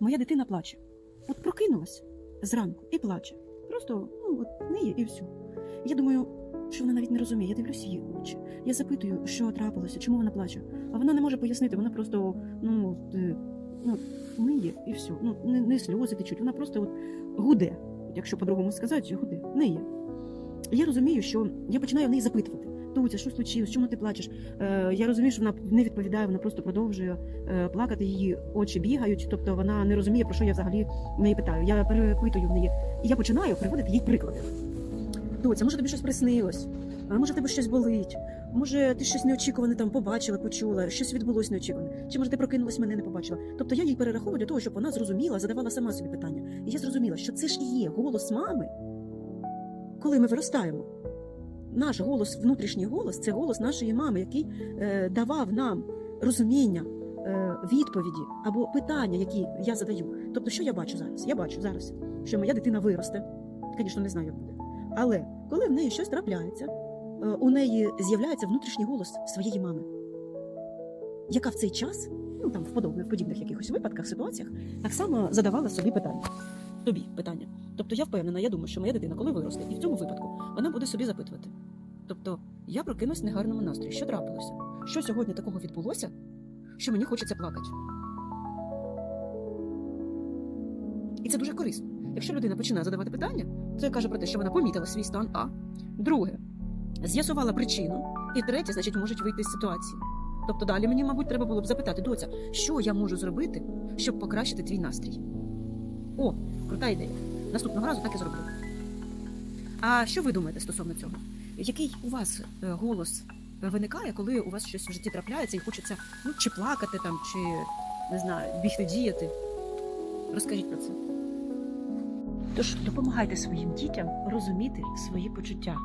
моя дитина плаче. От прокинулась зранку і плаче. Просто ну, от неє і все. Я думаю, що вона навіть не розуміє. Я дивлюся її очі. Я запитую, що трапилося, чому вона плаче. А вона не може пояснити, вона просто ну, е, ну, ниє і все. Ну, не, не сльози течуть, вона просто от гуде. Якщо по-другому сказати, гуде, ниє. І Я розумію, що я починаю в неї запитувати. Туця, що случилось, чому ти плачеш? Е, я розумію, що вона не відповідає, вона просто продовжує е, плакати, її очі бігають, тобто вона не розуміє, про що я взагалі в неї питаю. Я перепитую в неї, і я починаю приводити їй приклади. Доця, може тобі щось приснилось? А може тебе щось болить? Може, ти щось неочікуване там побачила, почула, щось відбулось неочікуване? Чи може ти прокинулась, мене не побачила? Тобто я їй перераховую для того, щоб вона зрозуміла, задавала сама собі питання. І я зрозуміла, що це ж і є голос мами, коли ми виростаємо. Наш голос, внутрішній голос це голос нашої мами, який е, давав нам розуміння, е, відповіді або питання, які я задаю. Тобто, що я бачу зараз? Я бачу зараз, що моя дитина виросте. Звісно, не знаю, як буде. Але коли в неї щось трапляється, е, у неї з'являється внутрішній голос своєї мами, яка в цей час, ну там в подобних в подібних якихось випадках, ситуаціях, так само задавала собі питання. Тобі питання. Тобто я впевнена, я думаю, що моя дитина, коли виросте, і в цьому випадку вона буде собі запитувати. Тобто, я прокинусь в негарному настрої. Що трапилося? Що сьогодні такого відбулося, що мені хочеться плакати? І це дуже корисно. Якщо людина починає задавати питання, це каже про те, що вона помітила свій стан. А друге, з'ясувала причину, і третє, значить, можуть вийти з ситуації. Тобто далі мені, мабуть, треба було б запитати, доця, що я можу зробити, щоб покращити твій настрій? О, крута ідея. Наступного разу так і зроблю. А що ви думаєте стосовно цього? Який у вас е, голос виникає, коли у вас щось в житті трапляється і хочеться ну, чи плакати там, чи не знаю, бігти діяти? Розкажіть про це. Тож допомагайте своїм дітям розуміти свої почуття.